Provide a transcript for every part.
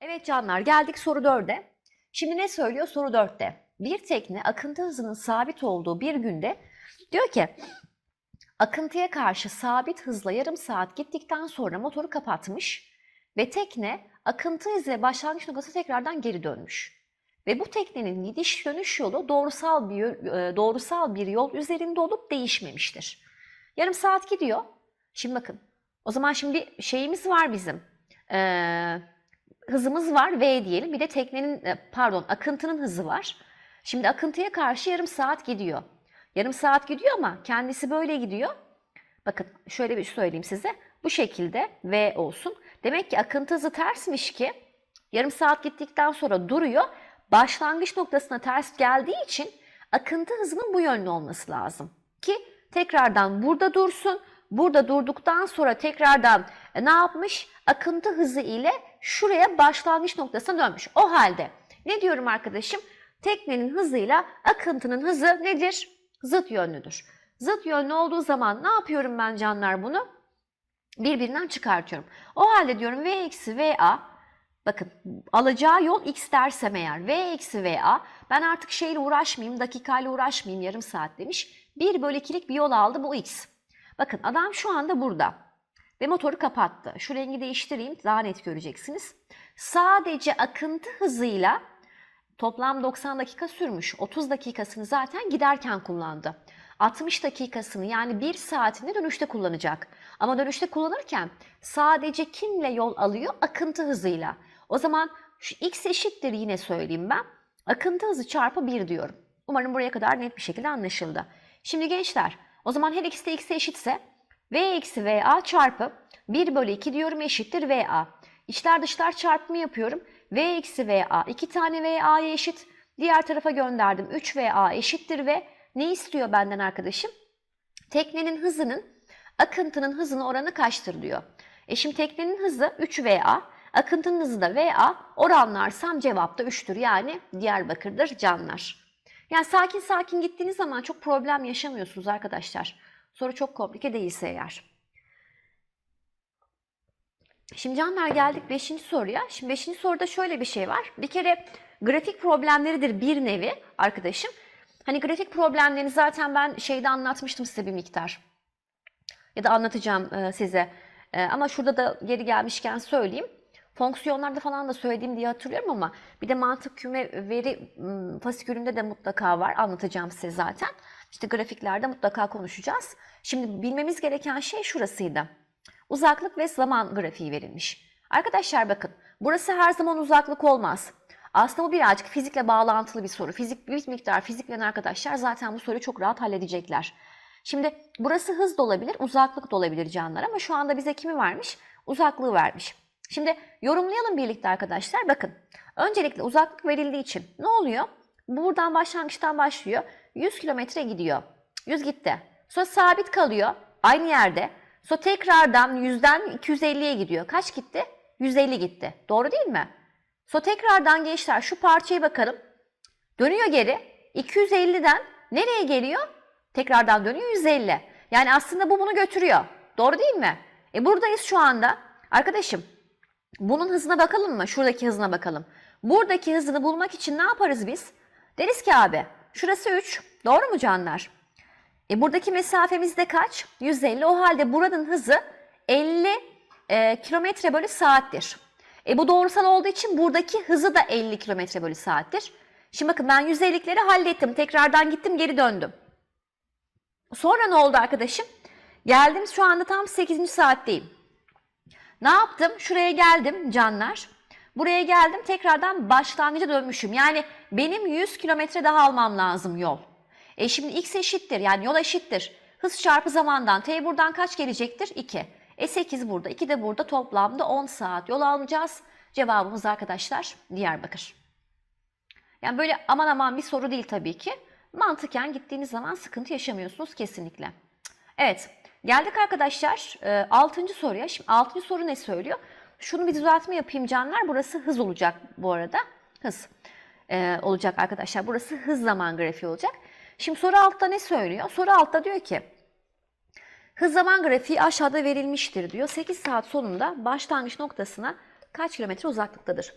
Evet canlar geldik soru 4'e. Şimdi ne söylüyor soru 4'te? Bir tekne akıntı hızının sabit olduğu bir günde diyor ki akıntıya karşı sabit hızla yarım saat gittikten sonra motoru kapatmış ve tekne akıntı hızı ve başlangıç noktası tekrardan geri dönmüş. Ve bu teknenin gidiş dönüş yolu doğrusal bir e, doğrusal bir yol üzerinde olup değişmemiştir. Yarım saat gidiyor. Şimdi bakın. O zaman şimdi şeyimiz var bizim. Ee, hızımız var V diyelim. Bir de teknenin e, pardon akıntının hızı var. Şimdi akıntıya karşı yarım saat gidiyor. Yarım saat gidiyor ama kendisi böyle gidiyor. Bakın şöyle bir söyleyeyim size. Bu şekilde V olsun. Demek ki akıntı hızı tersmiş ki yarım saat gittikten sonra duruyor. Başlangıç noktasına ters geldiği için akıntı hızının bu yönlü olması lazım. Ki tekrardan burada dursun. Burada durduktan sonra tekrardan e, ne yapmış? Akıntı hızı ile şuraya başlangıç noktasına dönmüş. O halde ne diyorum arkadaşım? Teknenin hızıyla akıntının hızı nedir? Zıt yönlüdür. Zıt yönlü olduğu zaman ne yapıyorum ben canlar bunu? Birbirinden çıkartıyorum. O halde diyorum V eksi VA Bakın alacağı yol x dersem eğer v eksi va ben artık şeyle uğraşmayayım dakikayla uğraşmayayım yarım saat demiş. 1 bölü 2'lik bir yol aldı bu x. Bakın adam şu anda burada ve motoru kapattı. Şu rengi değiştireyim daha net göreceksiniz. Sadece akıntı hızıyla toplam 90 dakika sürmüş. 30 dakikasını zaten giderken kullandı. 60 dakikasını yani 1 saatini dönüşte kullanacak. Ama dönüşte kullanırken sadece kimle yol alıyor? Akıntı hızıyla. O zaman şu x eşittir yine söyleyeyim ben. Akıntı hızı çarpı 1 diyorum. Umarım buraya kadar net bir şekilde anlaşıldı. Şimdi gençler o zaman her ikisi de x'e eşitse v eksi va çarpı 1 bölü 2 diyorum eşittir va. İçler dışlar çarpımı yapıyorum. v eksi va 2 tane va'ya eşit. Diğer tarafa gönderdim 3 va eşittir ve ne istiyor benden arkadaşım? Teknenin hızının akıntının hızına oranı kaçtır diyor. E şimdi teknenin hızı 3 va, akıntının hızı da va oranlarsam cevap da 3'tür. Yani Diyarbakır'dır canlar. Yani sakin sakin gittiğiniz zaman çok problem yaşamıyorsunuz arkadaşlar. Soru çok komplike değilse eğer. Şimdi canlar geldik 5. soruya. Şimdi 5. soruda şöyle bir şey var. Bir kere grafik problemleridir bir nevi arkadaşım. Hani grafik problemlerini zaten ben şeyde anlatmıştım size bir miktar. Ya da anlatacağım e, size. E, ama şurada da geri gelmişken söyleyeyim. Fonksiyonlarda falan da söylediğim diye hatırlıyorum ama bir de mantık küme veri m, fasikülünde de mutlaka var. Anlatacağım size zaten. İşte grafiklerde mutlaka konuşacağız. Şimdi bilmemiz gereken şey şurasıydı. Uzaklık ve zaman grafiği verilmiş. Arkadaşlar bakın burası her zaman uzaklık olmaz. Aslında bu birazcık fizikle bağlantılı bir soru. Fizik bir miktar fizik bilen arkadaşlar zaten bu soruyu çok rahat halledecekler. Şimdi burası hız da olabilir, uzaklık da olabilir canlar ama şu anda bize kimi vermiş? Uzaklığı vermiş. Şimdi yorumlayalım birlikte arkadaşlar. Bakın öncelikle uzaklık verildiği için ne oluyor? Buradan başlangıçtan başlıyor. 100 kilometre gidiyor. 100 gitti. Sonra sabit kalıyor aynı yerde. Sonra tekrardan 100'den 250'ye gidiyor. Kaç gitti? 150 gitti. Doğru değil mi? Sonra tekrardan gençler şu parçaya bakalım. Dönüyor geri. 250'den nereye geliyor? Tekrardan dönüyor 150. Yani aslında bu bunu götürüyor. Doğru değil mi? E buradayız şu anda. Arkadaşım bunun hızına bakalım mı? Şuradaki hızına bakalım. Buradaki hızını bulmak için ne yaparız biz? Deriz ki abi şurası 3. Doğru mu canlar? E buradaki mesafemiz de kaç? 150. O halde buranın hızı 50 e, kilometre bölü saattir. E bu doğrusal olduğu için buradaki hızı da 50 kilometre bölü saattir. Şimdi bakın ben 150'leri hallettim. Tekrardan gittim geri döndüm. Sonra ne oldu arkadaşım? Geldim şu anda tam 8. saatteyim. Ne yaptım? Şuraya geldim canlar. Buraya geldim tekrardan başlangıca dönmüşüm. Yani benim 100 kilometre daha almam lazım yol. E şimdi x eşittir yani yol eşittir. Hız çarpı zamandan t buradan kaç gelecektir? 2. E 8 burada 2 de burada toplamda 10 saat yol alacağız. Cevabımız arkadaşlar Diyarbakır. Yani böyle aman aman bir soru değil tabii ki. Mantıken gittiğiniz zaman sıkıntı yaşamıyorsunuz kesinlikle. Evet geldik arkadaşlar 6. soruya. Şimdi 6. soru ne söylüyor? Şunu bir düzeltme yapayım canlar. Burası hız olacak bu arada. Hız e, olacak arkadaşlar. Burası hız zaman grafiği olacak. Şimdi soru altta ne söylüyor? Soru altta diyor ki hız zaman grafiği aşağıda verilmiştir diyor. 8 saat sonunda başlangıç noktasına kaç kilometre uzaklıktadır?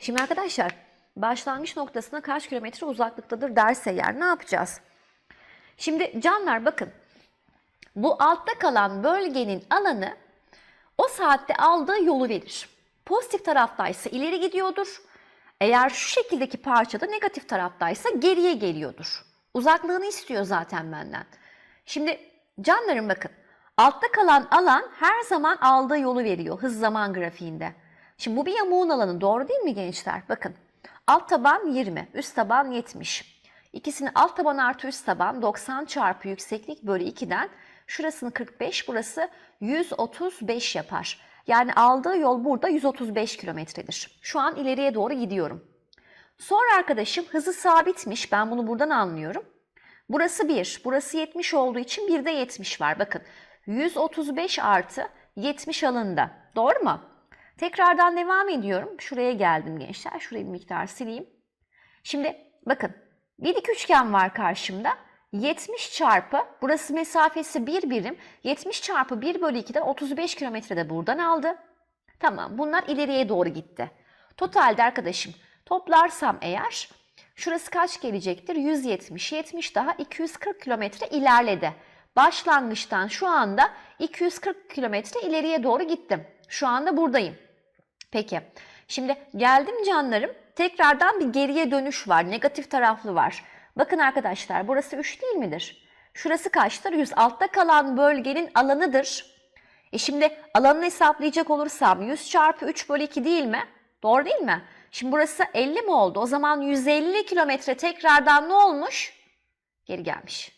Şimdi arkadaşlar başlangıç noktasına kaç kilometre uzaklıktadır derse yer ne yapacağız? Şimdi canlar bakın bu altta kalan bölgenin alanı o saatte aldığı yolu verir. Pozitif taraftaysa ileri gidiyordur. Eğer şu şekildeki parçada negatif taraftaysa geriye geliyordur. Uzaklığını istiyor zaten benden. Şimdi canlarım bakın. Altta kalan alan her zaman aldığı yolu veriyor hız zaman grafiğinde. Şimdi bu bir yamuğun alanı doğru değil mi gençler? Bakın alt taban 20, üst taban 70. İkisini alt taban artı üst taban 90 çarpı yükseklik bölü 2'den şurasını 45 burası 135 yapar. Yani aldığı yol burada 135 kilometredir. Şu an ileriye doğru gidiyorum. Sonra arkadaşım hızı sabitmiş. Ben bunu buradan anlıyorum. Burası 1. Burası 70 olduğu için bir de 70 var. Bakın 135 artı 70 alında. Doğru mu? Tekrardan devam ediyorum. Şuraya geldim gençler. Şurayı bir miktar sileyim. Şimdi bakın bir dik üçgen var karşımda. 70 çarpı, burası mesafesi 1 birim. 70 çarpı 1 bölü 2'den 35 kilometre de buradan aldı. Tamam bunlar ileriye doğru gitti. Totalde arkadaşım toplarsam eğer şurası kaç gelecektir? 170, 70 daha 240 kilometre ilerledi. Başlangıçtan şu anda 240 kilometre ileriye doğru gittim. Şu anda buradayım. Peki. Şimdi geldim canlarım. Tekrardan bir geriye dönüş var. Negatif taraflı var. Bakın arkadaşlar burası 3 değil midir? Şurası kaçtır? 100. Altta kalan bölgenin alanıdır. E şimdi alanını hesaplayacak olursam 100 çarpı 3 bölü 2 değil mi? Doğru değil mi? Şimdi burası 50 mi oldu? O zaman 150 kilometre tekrardan ne olmuş? Geri gelmiş.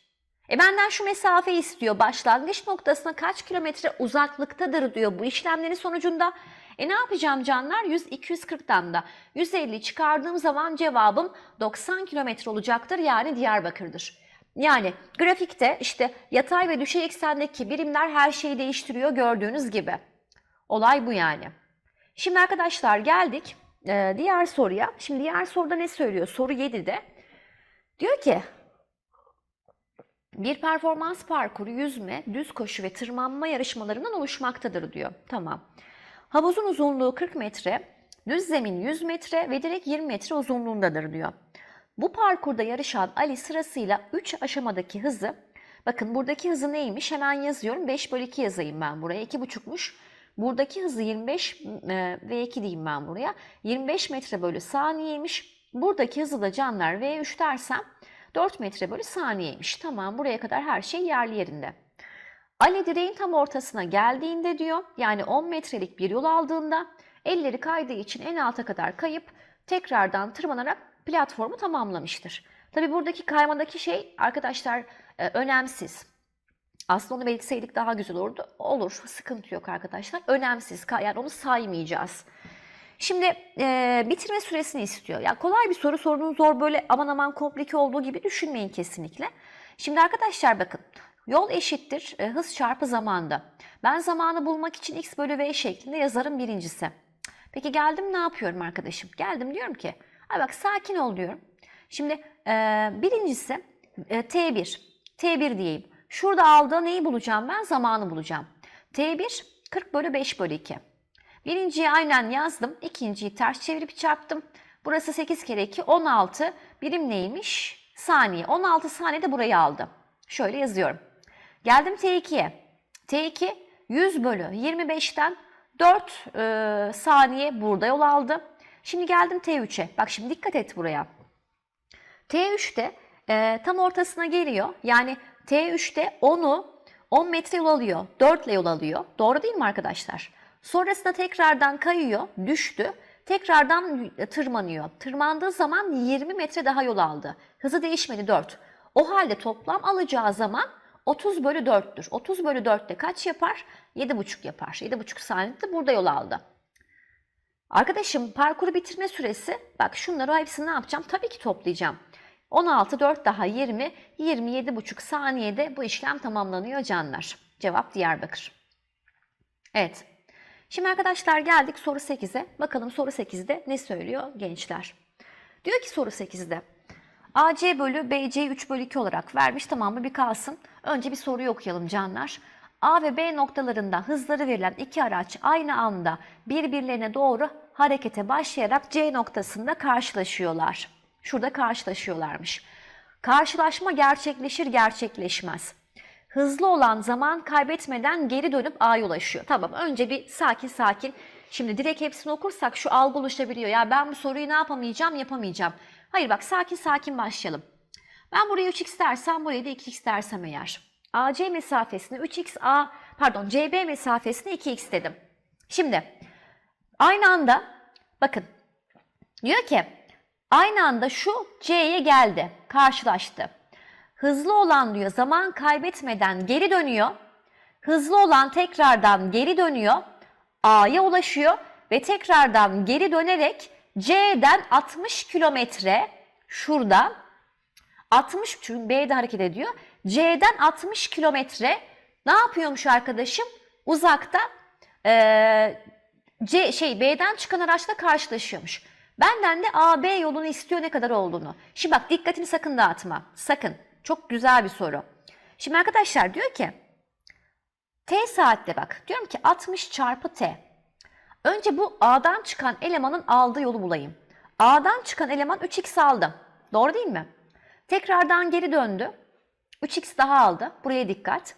E benden şu mesafe istiyor. Başlangıç noktasına kaç kilometre uzaklıktadır diyor bu işlemlerin sonucunda. E ne yapacağım canlar? 100, 240'dan da 150 çıkardığım zaman cevabım 90 kilometre olacaktır. Yani Diyarbakır'dır. Yani grafikte işte yatay ve düşey eksendeki birimler her şeyi değiştiriyor gördüğünüz gibi. Olay bu yani. Şimdi arkadaşlar geldik e, diğer soruya. Şimdi diğer soruda ne söylüyor? Soru 7'de. Diyor ki bir performans parkuru yüzme, düz koşu ve tırmanma yarışmalarından oluşmaktadır diyor. Tamam. Havuzun uzunluğu 40 metre, düz zemin 100 metre ve direkt 20 metre uzunluğundadır diyor. Bu parkurda yarışan Ali sırasıyla 3 aşamadaki hızı, bakın buradaki hızı neymiş hemen yazıyorum. 5 bölü 2 yazayım ben buraya. 2,5'muş. Buradaki hızı 25 e, ve 2 diyeyim ben buraya. 25 metre bölü saniyeymiş. Buradaki hızı da canlar V3 dersem 4 metre bölü saniyeymiş. Tamam buraya kadar her şey yerli yerinde. Ali direğin tam ortasına geldiğinde diyor yani 10 metrelik bir yol aldığında elleri kaydığı için en alta kadar kayıp tekrardan tırmanarak platformu tamamlamıştır. Tabi buradaki kaymadaki şey arkadaşlar e, önemsiz. Aslında onu belirtseydik daha güzel olurdu. Olur, sıkıntı yok arkadaşlar. Önemsiz, yani onu saymayacağız. Şimdi e, bitirme süresini istiyor. Ya kolay bir soru, sorunun zor böyle aman aman komplike olduğu gibi düşünmeyin kesinlikle. Şimdi arkadaşlar bakın, yol eşittir e, hız çarpı zamanda. Ben zamanı bulmak için x bölü v şeklinde yazarım birincisi. Peki geldim ne yapıyorum arkadaşım? Geldim diyorum ki, ay bak sakin ol diyorum. Şimdi e, birincisi e, t1, t1 diyeyim. Şurada aldığı neyi bulacağım ben? Zamanı bulacağım. T1 40 bölü 5 bölü 2. Birinciyi aynen yazdım. İkinciyi ters çevirip çarptım. Burası 8 kere 2 16. Birim neymiş? Saniye. 16 saniyede burayı aldı. Şöyle yazıyorum. Geldim T2'ye. T2 100 bölü 25'ten 4 e, saniye burada yol aldı. Şimdi geldim T3'e. Bak şimdi dikkat et buraya. T3'te e, tam ortasına geliyor. Yani T3'te 10'u 10 metre yol alıyor. 4 ile yol alıyor. Doğru değil mi arkadaşlar? Sonrasında tekrardan kayıyor, düştü. Tekrardan tırmanıyor. Tırmandığı zaman 20 metre daha yol aldı. Hızı değişmedi 4. O halde toplam alacağı zaman 30 bölü 4'tür. 30 bölü 4 de kaç yapar? 7,5 yapar. 7,5 saniyede burada yol aldı. Arkadaşım parkuru bitirme süresi, bak şunları hepsini ne yapacağım? Tabii ki toplayacağım. 16, 4 daha 20, 27,5 saniyede bu işlem tamamlanıyor canlar. Cevap Diyarbakır. Evet. Şimdi arkadaşlar geldik soru 8'e. Bakalım soru 8'de ne söylüyor gençler? Diyor ki soru 8'de. AC bölü BC 3 bölü 2 olarak vermiş. Tamam mı? Bir kalsın. Önce bir soruyu okuyalım canlar. A ve B noktalarında hızları verilen iki araç aynı anda birbirlerine doğru harekete başlayarak C noktasında karşılaşıyorlar. Şurada karşılaşıyorlarmış. Karşılaşma gerçekleşir gerçekleşmez. Hızlı olan zaman kaybetmeden geri dönüp A'ya ulaşıyor. Tamam önce bir sakin sakin. Şimdi direkt hepsini okursak şu algı oluşabiliyor. Ya ben bu soruyu ne yapamayacağım yapamayacağım. Hayır bak sakin sakin başlayalım. Ben buraya 3x dersem buraya da 2x dersem eğer. AC mesafesine 3x A pardon CB mesafesine 2x dedim. Şimdi aynı anda bakın diyor ki aynı anda şu C'ye geldi karşılaştı. Hızlı olan diyor zaman kaybetmeden geri dönüyor. Hızlı olan tekrardan geri dönüyor. A'ya ulaşıyor ve tekrardan geri dönerek C'den 60 kilometre şurada 60 çünkü B'de hareket ediyor. C'den 60 kilometre ne yapıyormuş arkadaşım? Uzakta eee, C şey B'den çıkan araçla karşılaşıyormuş. Benden de AB yolunu istiyor ne kadar olduğunu. Şimdi bak dikkatini sakın dağıtma. Sakın. Çok güzel bir soru. Şimdi arkadaşlar diyor ki T saatte bak. Diyorum ki 60 çarpı T. Önce bu A'dan çıkan elemanın aldığı yolu bulayım. A'dan çıkan eleman 3x aldı. Doğru değil mi? Tekrardan geri döndü. 3x daha aldı. Buraya dikkat.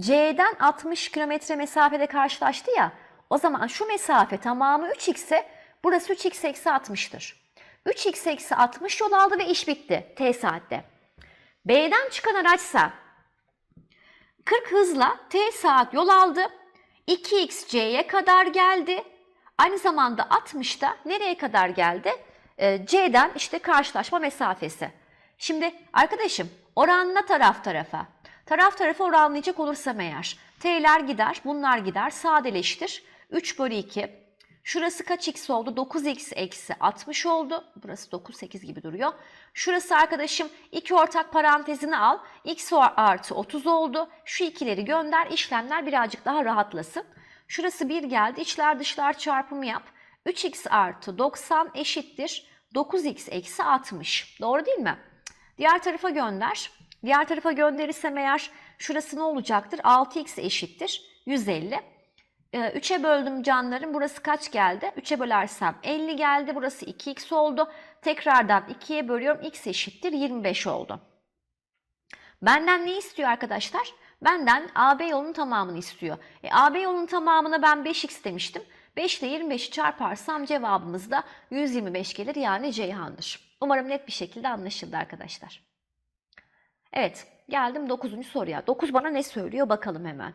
C'den 60 kilometre mesafede karşılaştı ya. O zaman şu mesafe tamamı 3x ise burası 3x eksi 60'tır. 3x eksi 60 yol aldı ve iş bitti T saatte. B'den çıkan araçsa 40 hızla T saat yol aldı. 2x C'ye kadar geldi. Aynı zamanda 60'da nereye kadar geldi? Ee, C'den işte karşılaşma mesafesi. Şimdi arkadaşım oranla taraf tarafa. Taraf tarafa oranlayacak olursam eğer T'ler gider, bunlar gider, sadeleştir. 3 bölü 2. Şurası kaç x oldu? 9x eksi 60 oldu. Burası 9, 8 gibi duruyor. Şurası arkadaşım iki ortak parantezini al. x artı 30 oldu. Şu ikileri gönder. işlemler birazcık daha rahatlasın. Şurası 1 geldi. İçler dışlar çarpımı yap. 3x artı 90 eşittir. 9x eksi 60. Doğru değil mi? Diğer tarafa gönder. Diğer tarafa gönderirsem eğer şurası ne olacaktır? 6x eşittir. 150. 3'e böldüm canlarım. Burası kaç geldi? 3'e bölersem 50 geldi. Burası 2x oldu. Tekrardan 2'ye bölüyorum. x eşittir 25 oldu. Benden ne istiyor arkadaşlar? Benden AB yolunun tamamını istiyor. E, AB yolunun tamamına ben 5x demiştim. 5 ile 25'i çarparsam cevabımız da 125 gelir yani Ceyhan'dır. Umarım net bir şekilde anlaşıldı arkadaşlar. Evet geldim 9. soruya. 9 bana ne söylüyor bakalım hemen.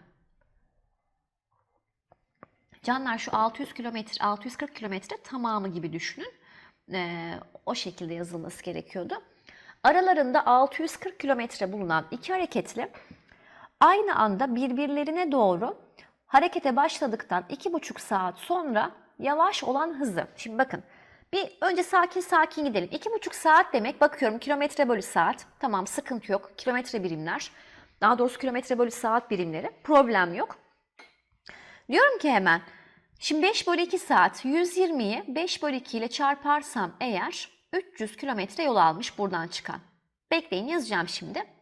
Canlar şu 600 kilometre, 640 kilometre tamamı gibi düşünün. Ee, o şekilde yazılması gerekiyordu. Aralarında 640 kilometre bulunan iki hareketli aynı anda birbirlerine doğru harekete başladıktan 2,5 saat sonra yavaş olan hızı. Şimdi bakın bir önce sakin sakin gidelim. 2,5 saat demek bakıyorum kilometre bölü saat. Tamam sıkıntı yok. Kilometre birimler. Daha doğrusu kilometre bölü saat birimleri. Problem yok. Diyorum ki hemen şimdi 5 bölü 2 saat 120'yi 5 bölü 2 ile çarparsam eğer 300 kilometre yol almış buradan çıkan. Bekleyin yazacağım şimdi.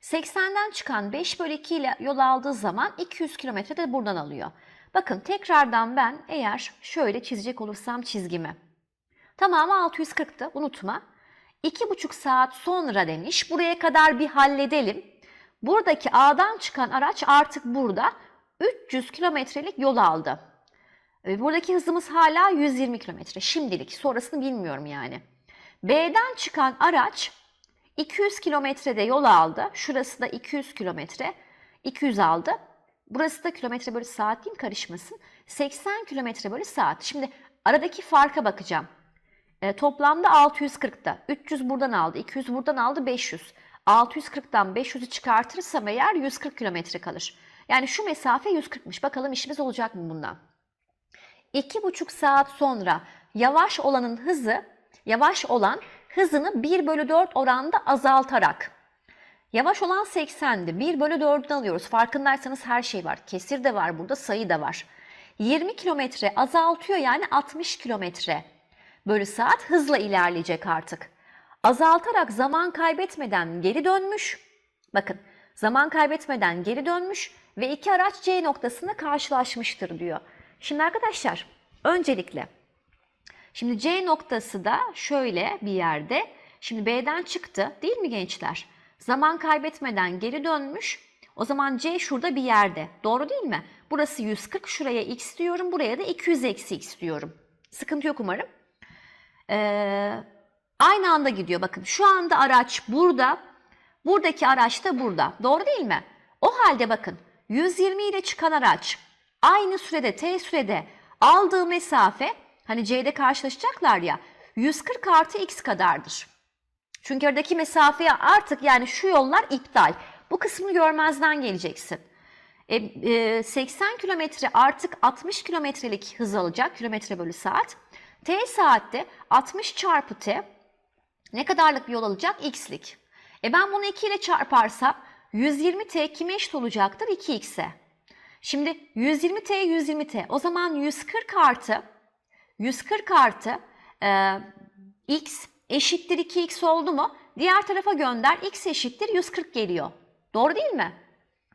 80'den çıkan 5 bölü 2 ile yol aldığı zaman 200 kilometre de buradan alıyor. Bakın tekrardan ben eğer şöyle çizecek olursam çizgimi. Tamamı 640'tı unutma. 2,5 saat sonra demiş. Buraya kadar bir halledelim. Buradaki A'dan çıkan araç artık burada 300 kilometrelik yol aldı. Ve buradaki hızımız hala 120 kilometre. Şimdilik sonrasını bilmiyorum yani. B'den çıkan araç 200 kilometrede yol aldı. Şurası da 200 kilometre. 200 aldı. Burası da kilometre bölü saat değil? Karışmasın. 80 kilometre bölü saat. Şimdi aradaki farka bakacağım. E, toplamda 640'da. 300 buradan aldı. 200 buradan aldı. 500. 640'dan 500'ü çıkartırsam eğer 140 kilometre kalır. Yani şu mesafe 140'mış. Bakalım işimiz olacak mı bundan? 2,5 saat sonra yavaş olanın hızı, yavaş olan hızını 1 bölü 4 oranda azaltarak. Yavaş olan 80'di. 1 bölü 4'ünü alıyoruz. Farkındaysanız her şey var. Kesir de var burada, sayı da var. 20 kilometre azaltıyor yani 60 kilometre bölü saat hızla ilerleyecek artık. Azaltarak zaman kaybetmeden geri dönmüş. Bakın zaman kaybetmeden geri dönmüş ve iki araç C noktasında karşılaşmıştır diyor. Şimdi arkadaşlar öncelikle Şimdi C noktası da şöyle bir yerde. Şimdi B'den çıktı değil mi gençler? Zaman kaybetmeden geri dönmüş. O zaman C şurada bir yerde. Doğru değil mi? Burası 140. Şuraya x diyorum. Buraya da 200 eksi x diyorum. Sıkıntı yok umarım. Ee, aynı anda gidiyor. Bakın şu anda araç burada. Buradaki araç da burada. Doğru değil mi? O halde bakın 120 ile çıkan araç aynı sürede t sürede aldığı mesafe hani C'de karşılaşacaklar ya 140 artı x kadardır. Çünkü aradaki mesafeye artık yani şu yollar iptal. Bu kısmını görmezden geleceksin. E, e, 80 kilometre artık 60 kilometrelik hız alacak kilometre bölü saat. T saatte 60 çarpı t ne kadarlık bir yol alacak? X'lik. E ben bunu 2 ile çarparsam 120t kime eşit olacaktır? 2x'e. Şimdi 120t 120t o zaman 140 artı 140 artı e, x eşittir 2x oldu mu? Diğer tarafa gönder x eşittir 140 geliyor. Doğru değil mi?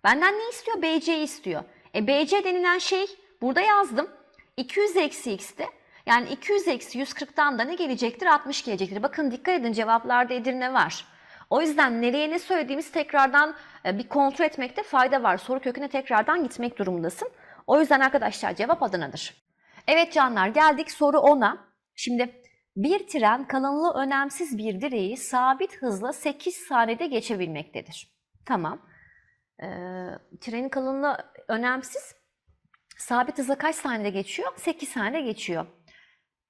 Benden ne istiyor? BC istiyor. E BC denilen şey burada yazdım. 200 eksi x'ti. Yani 200 eksi 140'tan da ne gelecektir? 60 gelecektir. Bakın dikkat edin cevaplarda Edirne var. O yüzden nereye ne söylediğimiz tekrardan e, bir kontrol etmekte fayda var. Soru köküne tekrardan gitmek durumundasın. O yüzden arkadaşlar cevap Adana'dır. Evet canlar geldik soru 10'a. Şimdi bir tren kalınlığı önemsiz bir direği sabit hızla 8 saniyede geçebilmektedir. Tamam. Ee, trenin kalınlığı önemsiz. Sabit hızla kaç saniyede geçiyor? 8 saniyede geçiyor.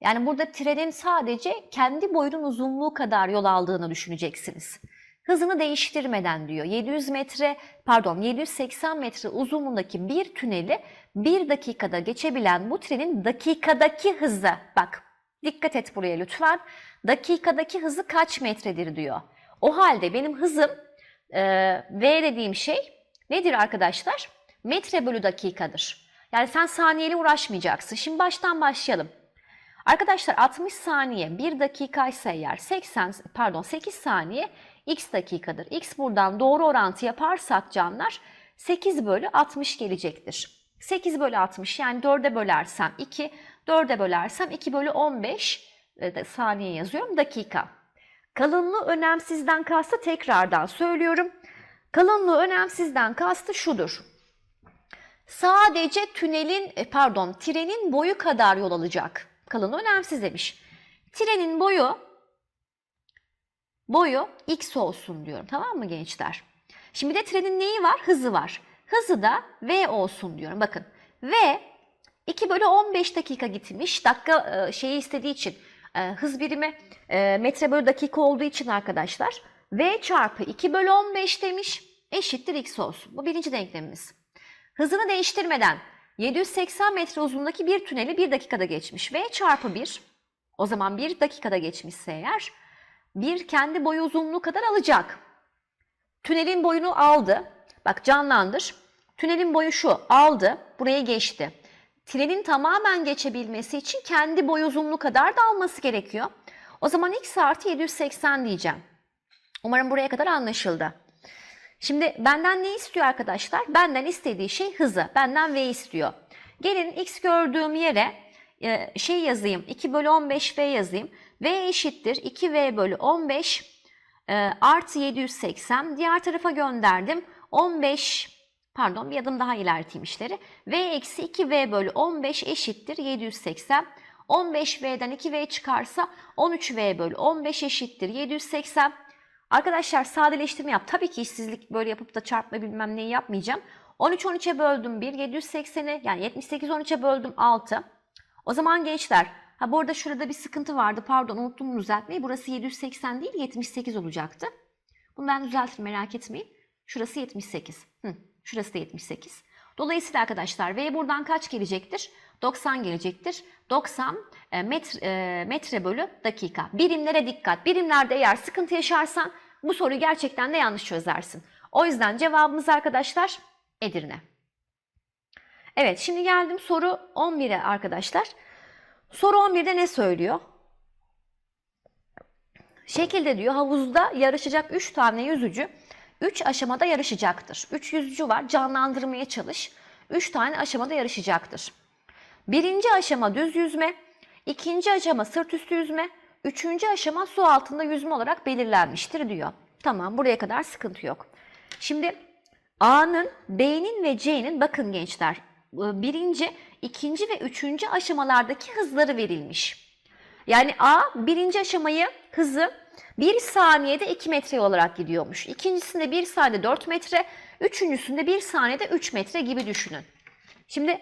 Yani burada trenin sadece kendi boyunun uzunluğu kadar yol aldığını düşüneceksiniz. Hızını değiştirmeden diyor. 700 metre, pardon 780 metre uzunluğundaki bir tüneli bir dakikada geçebilen bu trenin dakikadaki hızı, bak dikkat et buraya lütfen, dakikadaki hızı kaç metredir diyor. O halde benim hızım e, V dediğim şey nedir arkadaşlar? Metre bölü dakikadır. Yani sen saniyeli uğraşmayacaksın. Şimdi baştan başlayalım. Arkadaşlar 60 saniye 1 dakikaysa eğer 80 pardon 8 saniye x dakikadır. X buradan doğru orantı yaparsak canlar 8 bölü 60 gelecektir. 8 bölü 60 yani 4'e bölersem 2, 4'e bölersem 2 bölü 15 e, saniye yazıyorum dakika. Kalınlığı önemsizden kastı tekrardan söylüyorum. Kalınlığı önemsizden kastı şudur. Sadece tünelin e, pardon trenin boyu kadar yol alacak. Kalınlığı önemsiz demiş. Trenin boyu boyu x olsun diyorum. Tamam mı gençler? Şimdi de trenin neyi var? Hızı var. Hızı da v olsun diyorum. Bakın v 2 bölü 15 dakika gitmiş. Dakika e, şeyi istediği için e, hız birimi e, metre bölü dakika olduğu için arkadaşlar v çarpı 2 bölü 15 demiş eşittir x olsun. Bu birinci denklemimiz. Hızını değiştirmeden 780 metre uzunluğundaki bir tüneli 1 dakikada geçmiş. V çarpı 1, o zaman 1 dakikada geçmişse eğer, bir kendi boyu uzunluğu kadar alacak. Tünelin boyunu aldı. Bak canlandır. Tünelin boyu şu, aldı, buraya geçti. Trenin tamamen geçebilmesi için kendi boy uzunluğu kadar da alması gerekiyor. O zaman x artı 780 diyeceğim. Umarım buraya kadar anlaşıldı. Şimdi benden ne istiyor arkadaşlar? Benden istediği şey hızı. Benden V istiyor. Gelin x gördüğüm yere e, şey yazayım. 2 bölü 15 V yazayım. V eşittir 2V bölü 15 e, artı 780. Diğer tarafa gönderdim. 15 pardon bir adım daha ilerleteyim işleri. V eksi 2V bölü 15 eşittir 780. 15V'den 2V çıkarsa 13V bölü 15 eşittir 780. Arkadaşlar sadeleştirme yap. Tabii ki işsizlik böyle yapıp da çarpma bilmem neyi yapmayacağım. 13 13'e böldüm 1, 780'i yani 78 13'e böldüm 6. O zaman gençler, ha bu arada şurada bir sıkıntı vardı pardon unuttum düzeltmeyi. Burası 780 değil 78 olacaktı. Bunu ben düzeltirim merak etmeyin. Şurası 78. Hı, şurası da 78. Dolayısıyla arkadaşlar V buradan kaç gelecektir? 90 gelecektir. 90 e, metre, e, metre bölü dakika. Birimlere dikkat. Birimlerde eğer sıkıntı yaşarsan bu soruyu gerçekten de yanlış çözersin. O yüzden cevabımız arkadaşlar Edirne. Evet şimdi geldim soru 11'e arkadaşlar. Soru 11'de ne söylüyor? Şekilde diyor havuzda yarışacak 3 tane yüzücü 3 aşamada yarışacaktır. 3 yüzücü var canlandırmaya çalış. 3 tane aşamada yarışacaktır. Birinci aşama düz yüzme, İkinci aşama sırt üstü yüzme, üçüncü aşama su altında yüzme olarak belirlenmiştir diyor. Tamam buraya kadar sıkıntı yok. Şimdi A'nın, B'nin ve C'nin bakın gençler birinci, ikinci ve üçüncü aşamalardaki hızları verilmiş. Yani A birinci aşamayı hızı 1 saniyede 2 metre olarak gidiyormuş. İkincisinde 1 saniyede 4 metre, üçüncüsünde 1 saniyede 3 metre gibi düşünün. Şimdi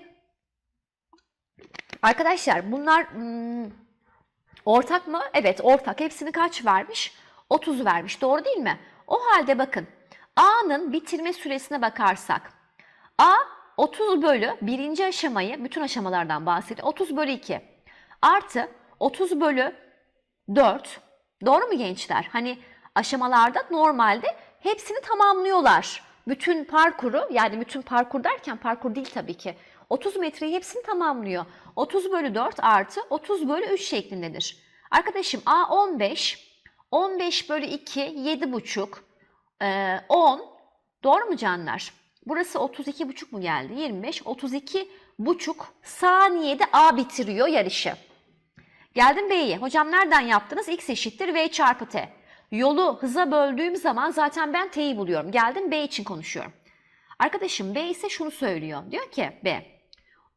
arkadaşlar bunlar hmm, ortak mı? Evet ortak. Hepsini kaç vermiş? 30 vermiş. Doğru değil mi? O halde bakın A'nın bitirme süresine bakarsak A 30 bölü birinci aşamayı bütün aşamalardan bahsediyor. 30 bölü 2 artı 30 bölü 4 doğru mu gençler? Hani aşamalarda normalde hepsini tamamlıyorlar. Bütün parkuru yani bütün parkur derken parkur değil tabii ki. 30 metreyi hepsini tamamlıyor. 30 bölü 4 artı 30 bölü 3 şeklindedir. Arkadaşım A 15, 15 bölü 2 7,5, ee, 10. Doğru mu canlar? Burası 32,5 mu geldi? 25, 32,5 saniyede A bitiriyor yarışı. Geldim B'ye. Hocam nereden yaptınız? X eşittir V çarpı T. Yolu hıza böldüğüm zaman zaten ben T'yi buluyorum. Geldim B için konuşuyorum. Arkadaşım B ise şunu söylüyor. Diyor ki B.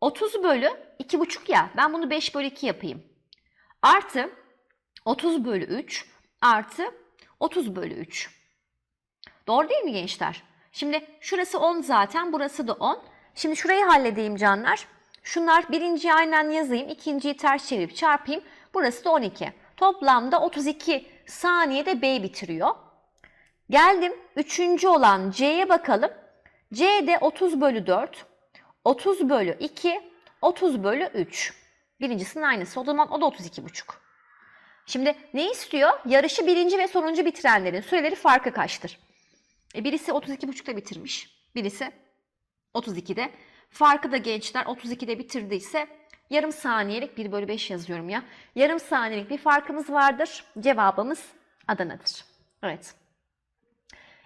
30 bölü 2,5 ya. Ben bunu 5 bölü 2 yapayım. Artı 30 bölü 3 artı 30 bölü 3. Doğru değil mi gençler? Şimdi şurası 10 zaten, burası da 10. Şimdi şurayı halledeyim canlar. Şunlar birinciyi aynen yazayım, ikinciyi ters çevirip çarpayım. Burası da 12. Toplamda 32 saniyede B bitiriyor. Geldim üçüncü olan C'ye bakalım. C de 30 bölü 4, 30 bölü 2, 30 bölü 3. Birincisinin aynısı. O zaman o da 32,5. Şimdi ne istiyor? Yarışı birinci ve sonuncu bitirenlerin süreleri farkı kaçtır? E birisi 32,5'da bitirmiş. Birisi 32'de. Farkı da gençler 32'de bitirdiyse yarım saniyelik 1 bölü 5 yazıyorum ya. Yarım saniyelik bir farkımız vardır. Cevabımız Adana'dır. Evet.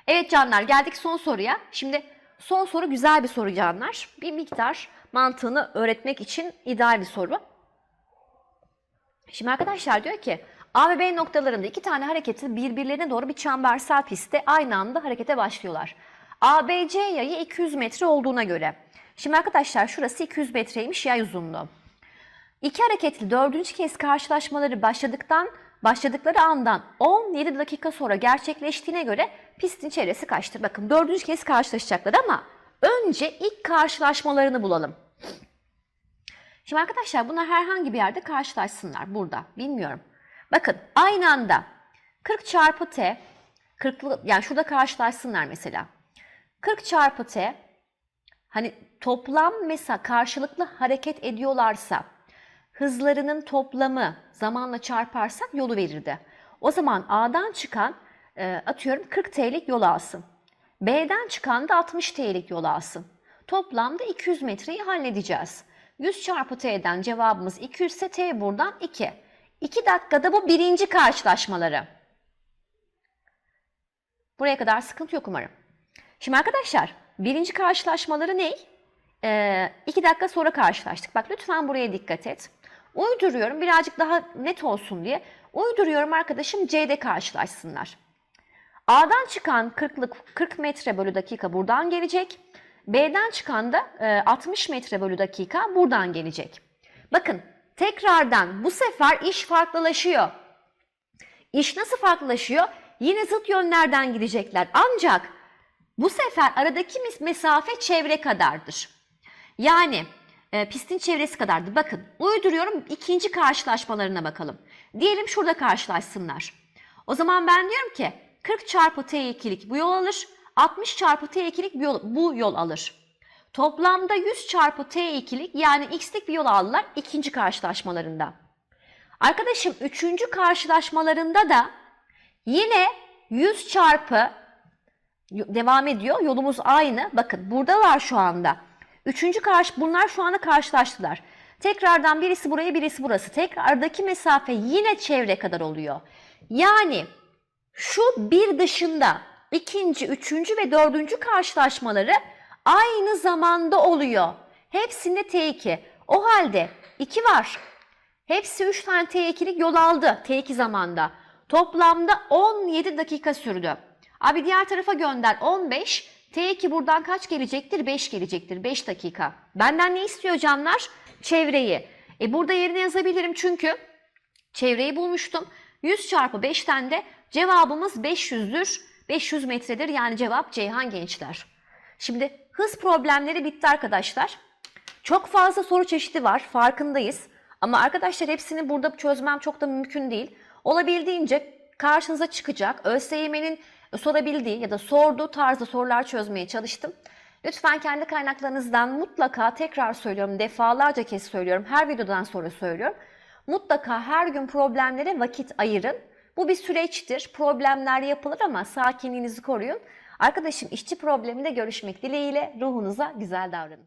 Evet canlar geldik son soruya. Şimdi son soru güzel bir soru canlar. Bir miktar mantığını öğretmek için ideal bir soru. Şimdi arkadaşlar diyor ki A ve B noktalarında iki tane hareketi birbirlerine doğru bir çembersel pistte aynı anda harekete başlıyorlar. ABC yayı 200 metre olduğuna göre. Şimdi arkadaşlar şurası 200 metreymiş yay uzunluğu. İki hareketli dördüncü kez karşılaşmaları başladıktan başladıkları andan 17 dakika sonra gerçekleştiğine göre pistin çevresi kaçtır? Bakın dördüncü kez karşılaşacaklar ama önce ilk karşılaşmalarını bulalım. Şimdi arkadaşlar bunlar herhangi bir yerde karşılaşsınlar burada. Bilmiyorum. Bakın aynı anda 40 çarpı t 40'lı yani şurada karşılaşsınlar mesela. 40 çarpı t hani toplam mesela karşılıklı hareket ediyorlarsa hızlarının toplamı zamanla çarparsak yolu verirdi. O zaman A'dan çıkan e, atıyorum 40 T'lik yol alsın. B'den çıkan da 60 T'lik yol alsın. Toplamda 200 metreyi halledeceğiz. 100 çarpı T'den cevabımız 200 ise T buradan 2. 2 dakikada bu birinci karşılaşmaları. Buraya kadar sıkıntı yok umarım. Şimdi arkadaşlar birinci karşılaşmaları ne? 2 ee, dakika sonra karşılaştık. Bak lütfen buraya dikkat et. Uyduruyorum birazcık daha net olsun diye. Uyduruyorum arkadaşım C'de karşılaşsınlar. A'dan çıkan 40'lık 40 metre bölü dakika buradan gelecek. B'den çıkan da 60 metre bölü dakika buradan gelecek. Bakın tekrardan bu sefer iş farklılaşıyor. İş nasıl farklılaşıyor? Yine zıt yönlerden gidecekler. Ancak bu sefer aradaki mesafe çevre kadardır. Yani e, pistin çevresi kadardır. Bakın uyduruyorum ikinci karşılaşmalarına bakalım. Diyelim şurada karşılaşsınlar. O zaman ben diyorum ki 40 çarpı t2'lik bu yol alır. 60 çarpı t2'lik bu yol, bu yol alır. Toplamda 100 çarpı t2'lik yani x'lik bir yol aldılar ikinci karşılaşmalarında. Arkadaşım üçüncü karşılaşmalarında da yine 100 çarpı devam ediyor. Yolumuz aynı. Bakın buradalar şu anda. Üçüncü karşı bunlar şu anda karşılaştılar. Tekrardan birisi buraya birisi burası. Tekrardaki mesafe yine çevre kadar oluyor. Yani şu bir dışında ikinci, üçüncü ve dördüncü karşılaşmaları aynı zamanda oluyor. Hepsinde T2. O halde 2 var. Hepsi 3 tane T2'lik yol aldı T2 zamanda. Toplamda 17 dakika sürdü. Abi diğer tarafa gönder 15. T2 buradan kaç gelecektir? 5 gelecektir. 5 dakika. Benden ne istiyor canlar? Çevreyi. E burada yerine yazabilirim çünkü çevreyi bulmuştum. 100 çarpı 5'ten de cevabımız 500'dür. 500 metredir yani cevap Ceyhan gençler. Şimdi hız problemleri bitti arkadaşlar. Çok fazla soru çeşidi var farkındayız. Ama arkadaşlar hepsini burada çözmem çok da mümkün değil. Olabildiğince karşınıza çıkacak ÖSYM'nin sorabildiği ya da sorduğu tarzda sorular çözmeye çalıştım. Lütfen kendi kaynaklarınızdan mutlaka tekrar söylüyorum, defalarca kez söylüyorum, her videodan sonra söylüyorum. Mutlaka her gün problemlere vakit ayırın. Bu bir süreçtir. Problemler yapılır ama sakinliğinizi koruyun. Arkadaşım işçi probleminde görüşmek dileğiyle ruhunuza güzel davranın.